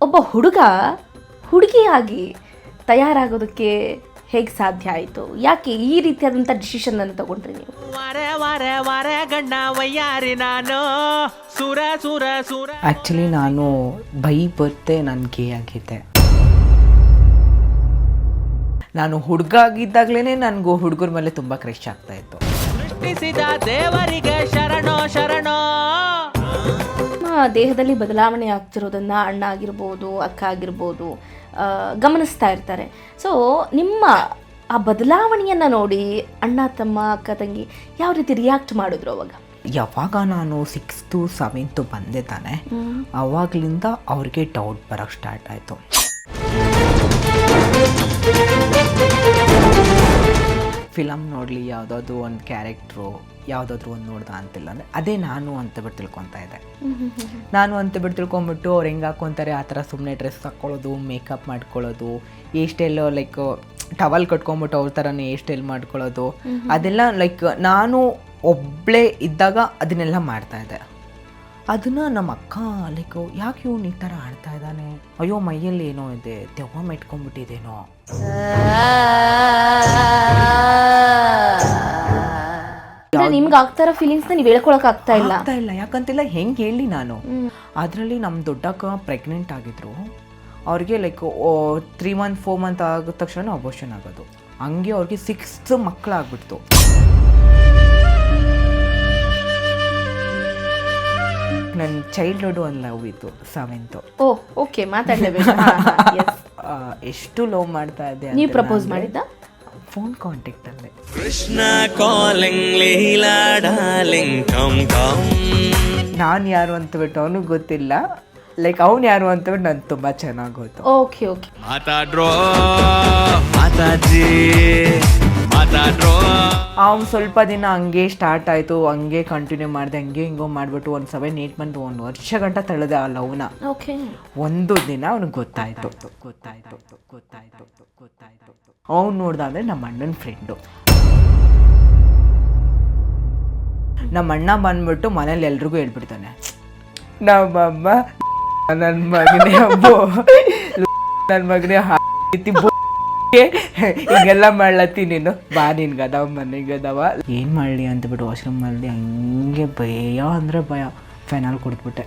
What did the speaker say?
ಒಬ್ಬ ಹುಡುಗ ಹುಡುಗಿಯಾಗಿ ತಯಾರಾಗೋದಕ್ಕೆ ಹೇಗೆ ಸಾಧ್ಯ ಆಯಿತು? ಯಾಕೆ ಈ ರೀತಿಯಾದಂಥ ಡಿಸಿಷನನ್ನು ತಗೊಂಡ್ರಿ ನೀವು? ವಾರೆ ವಾರೆ ವಾರೆ ಗಂಡ ವಯ್ಯಾರಿ ನಾನು. ಸುರ ಸುರ ಸುರ. ಆ್ಯಕ್ಚುಲಿ ನಾನು ಬೈ ಬರ್ತೆ ನಾನು ಗೇ ಆಗಿದ್ದೆ. ನಾನು ಹುಡುಗ ಆಗಿದ್ದಾಗಲೇ ನನಗೂ ಹುಡುಗರ ಮೇಲೆ ತುಂಬ ಕ್ರಶ್ ಆಗ್ತಾ ಇತ್ತು. ಸೃಷ್ಟಿಸಿದ ದೇವರಿಗೆ ಶರಣೋ ಶರಣೋ. ದೇಹದಲ್ಲಿ ಬದಲಾವಣೆ ಆಗ್ತಿರೋದನ್ನು ಅಣ್ಣ ಆಗಿರ್ಬೋದು ಅಕ್ಕ ಆಗಿರ್ಬೋದು ಗಮನಿಸ್ತಾ ಇರ್ತಾರೆ. ಸೊ ನಿಮ್ಮ ಆ ಬದಲಾವಣೆಯನ್ನು ನೋಡಿ ಅಣ್ಣ ತಮ್ಮ ಅಕ್ಕ ತಂಗಿ ಯಾವ ರೀತಿ ರಿಯಾಕ್ಟ್ ಮಾಡಿದ್ರು ಅವಾಗ? ಯಾವಾಗ ನಾನು ಸಿಕ್ಸ್ತು ಸೆವೆಂತು ಬಂದೆ ತಾನೆ ಅವಾಗಲಿಂದ ಅವ್ರಿಗೆ ಡೌಟ್ ಬರೋಕ್ಕೆ ಸ್ಟಾರ್ಟ್ ಆಯಿತು. ಫಿಲಮ್ ನೋಡಲಿ ಯಾವುದಾದ್ರು ಒಂದು ಕ್ಯಾರೆಕ್ಟ್ರು ಯಾವುದಾದ್ರೂ ಒಂದು ನೋಡ್ದ ಅಂತಿಲ್ಲ ಅಂದರೆ ಅದೇ ನಾನು ಅಂತ ಬಿಟ್ಟು ತಿಳ್ಕೊತಾ ಇದ್ದೆ. ನಾನು ಅಂತ ಬಿಟ್ಟು ತಿಳ್ಕೊಂಬಿಟ್ಟು ಅವ್ರು ಹೆಂಗೆ ಹಾಕ್ಕೊತಾರೆ ಆ ಥರ ಸುಮ್ಮನೆ ಡ್ರೆಸ್ ಹಾಕ್ಕೊಳ್ಳೋದು ಮೇಕಪ್ ಮಾಡ್ಕೊಳ್ಳೋದು ಏ ಸ್ಟೈಲು ಲೈಕ್ ಟವಲ್ ಕಟ್ಕೊಂಬಿಟ್ಟು ಅವ್ರ ಥರನೇ ಏ ಸ್ಟೈಲ್ ಮಾಡ್ಕೊಳ್ಳೋದು. ಅದೆಲ್ಲ ಲೈಕ್ ನಾನು ಒಬ್ಬಳೇ ಇದ್ದಾಗ ಅದನ್ನೆಲ್ಲ ಮಾಡ್ತಾ ಇದ್ದೆ. ಅದನ್ನ ನಮ್ಮ ಅಕ್ಕ ಲೈಕ್ ಯಾಕೆ ಇವನು ಈ ಥರ ಆಡ್ತಾ ಇದ್ದಾನೆ? ಅಯ್ಯೋ ಮೈಯಲ್ಲಿ ಏನೋ ಇದೆ ದೆವ್ವ ಮೆಟ್ಕೊಂಡ್ಬಿಟ್ಟಿದೇನೋ ನಿಮ್ಗೆ ಆಗ್ತಾ ಫೀಲಿಂಗ್ಸ್ ನೀವು ಹೇಳ್ಕೊಳಕ್ ಆಗ್ತಾ ಇಲ್ಲ. ಆಗ್ತಾ ಇಲ್ಲ. ಯಾಕಂತಿಲ್ಲ ಹೆಂಗೆ ಹೇಳಿ ನಾನು? ಅದರಲ್ಲಿ ನಮ್ಮ ದೊಡ್ಡಕ್ಕ ಪ್ರೆಗ್ನೆಂಟ್ ಆಗಿದ್ರು. ಅವ್ರಿಗೆ like three month four month ಆಗಿದ ತಕ್ಷಣ ಅಬೋಷನ್ ಆಗೋದು. ಹಂಗೆ ಅವ್ರಿಗೆ ಸಿಕ್ಸ್ತ್ ಮಕ್ಕಳಾಗ್ಬಿಡ್ತು ನನ್ನ ಚೈಲ್ಡ್ಹುಡ್ ಒಂದು ಲವ್ ಇತ್ತು ಸೆವೆಂತು ಓ ಓಕೆ ಮಾತಾಡಲೇಬೇಕು ಎಷ್ಟು ಲವ್ ಮಾಡ್ತಾ ಇದ್ದೆ ನೀವು ಪ್ರಪೋಸ್ ಮಾಡಿದ್ದ? Phone ಕಾಂಟ್ಯಾಕ್ಟಲ್ಲೇ Krishna calling Leela darling come come ನಾನು ಯಾರು ಅಂತ ಬಿಟ್ಟು ಅವನಿಗೆ ಗೊತ್ತಿಲ್ಲ. ಲೈಕ್ ಅವ್ನು ಯಾರು ಅಂತ ಬಿಟ್ಟು ನಾನು ತುಂಬ ಚೆನ್ನಾಗಿ ಗೊತ್ತು. ಓಕೆ ಓಕೆ ಮಾತಾಡ್ರೋ ಮಾತಾಜಿ ಮಾತಾಡ್ರೋ. ಅವ್ನು ಸ್ವಲ್ಪ ದಿನ ಹಂಗೆ ಸ್ಟಾರ್ಟ್ ಆಯ್ತು ಹಂಗೆ ಕಂಟಿನ್ಯೂ ಮಾಡಿದೆ ಹಂಗೆ ಹಿಂಗೋ ಮಾಡ್ಬಿಟ್ಟು ಒಂದು ಸೆವೆನ್ ಏಯ್ಟ್ ಮಂತ್ ಒಂದು ವರ್ಷ ಗಂಟ ತಳೆದೆ ಆ ಲವ್ನ ಓಕೆ ಒಂದು ದಿನ ಅವ್ನಿಗೆ ಗೊತ್ತಾಯ್ತು. ಗೊತ್ತಾಯ್ತು ಗೊತ್ತಾಯ್ತು ಗೊತ್ತಾಯ್ತು. ಅವ್ನು ನೋಡ್ದ ಅಂದರೆ ನಮ್ಮ ಅಣ್ಣನ ಫ್ರೆಂಡು ನಮ್ಮ ಅಣ್ಣ ಬಂದ್ಬಿಟ್ಟು ಮನೇಲಿ ಎಲ್ರಿಗೂ ಹೇಳ್ಬಿಡ್ತಾನೆ. ನಮ್ಮಮ್ಮ ನನ್ನ ಮಗನೇ ಹಬ್ಬ ನನ್ನ ಮಗನೇ ಹಾಕಿ ಹಿಂಗೆಲ್ಲ ಮಾಡ್ಲತ್ತಿ ನೀನು? ಬಾ ನಿನ್ಗೆ ಅದಾವ ಮನೆಗೆ ಅದಾವ ಏನು ಮಾಡಲಿ ಅಂತ ಬಿಟ್ಟು ವಾಶ್ರೂಮಲ್ಲಿ ಹಂಗೆ ಭಯ ಅಂದರೆ ಭಯ. ಫೈನಲ್ ಕುಡಿದ್ಬಿಟ್ಟೆ.